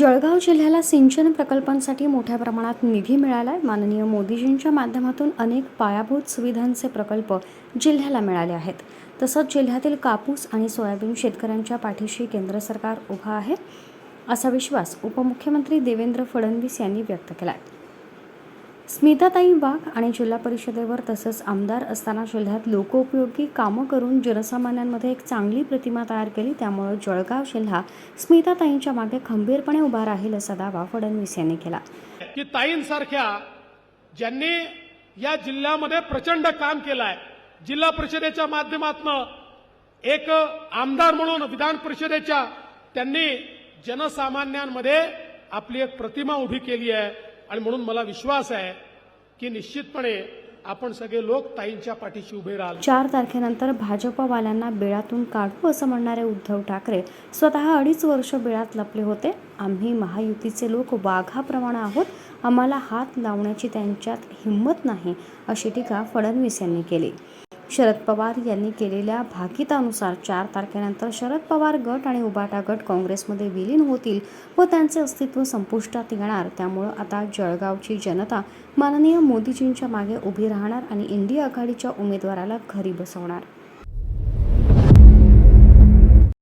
जळगाव जिल्ह्याला सिंचन प्रकल्पांसाठी मोठ्या प्रमाणात निधी मिळाला आहे माननीय मोदीजींच्या माध्यमातून अनेक पायाभूत सुविधांचे प्रकल्प जिल्ह्याला मिळाले आहेत. तसंच जिल्ह्यातील कापूस आणि सोयाबीन शेतकऱ्यांच्या पाठीशी केंद्र सरकार उभा आहे असा विश्वास उपमुख्यमंत्री देवेंद्र फडणवीस यांनी व्यक्त केला आहे स्मिताताई वाघ आणि जिल्हा परिषदेवर तसंच आमदार असताना जिल्ह्यात लोकोपयोगी कामं करून जनसामान्यांमध्ये एक चांगली प्रतिमा तयार केली त्यामुळे जळगाव जिल्हा स्मिताताईंच्या मागे खंबीरपणे उभा राहील असा दावा फडणवीस यांनी केला. की ताईंसारख्या ज्यांनी या जिल्ह्यामध्ये प्रचंड काम केलं आहे जिल्हा परिषदेच्या माध्यमातून एक आमदार म्हणून विधान परिषदेच्या त्यांनी जनसामान्यांमध्ये आपली एक प्रतिमा उभी केली आहे आणि म्हणून मला विश्वास आहे की निश्चितपणे आपण सगळे लोक ताईंच्या पाठीशी उभे राहाल. चार तारखेनंतर भाजपवाल्यांना बिळातून काढू असं म्हणणारे उद्धव ठाकरे स्वतः अडीच वर्ष बिळात लपले होते. आम्ही महायुतीचे लोक वाघाप्रमाणे आहोत. आम्हाला हात लावण्याची त्यांच्यात हिंमत नाही अशी टीका फडणवीस यांनी केली. शरद पवार यांनी केलेल्या भाकितानुसार चार तारखेनंतर शरद पवार गट आणि उबाटा गट काँग्रेसमध्ये विलीन होतील व त्यांचे अस्तित्व संपुष्टात येणार. त्यामुळं आता जळगावची जनता माननीय मोदीजींच्या मागे उभी राहणार आणि इंडिया आघाडीच्या उमेदवाराला घरी बसवणार.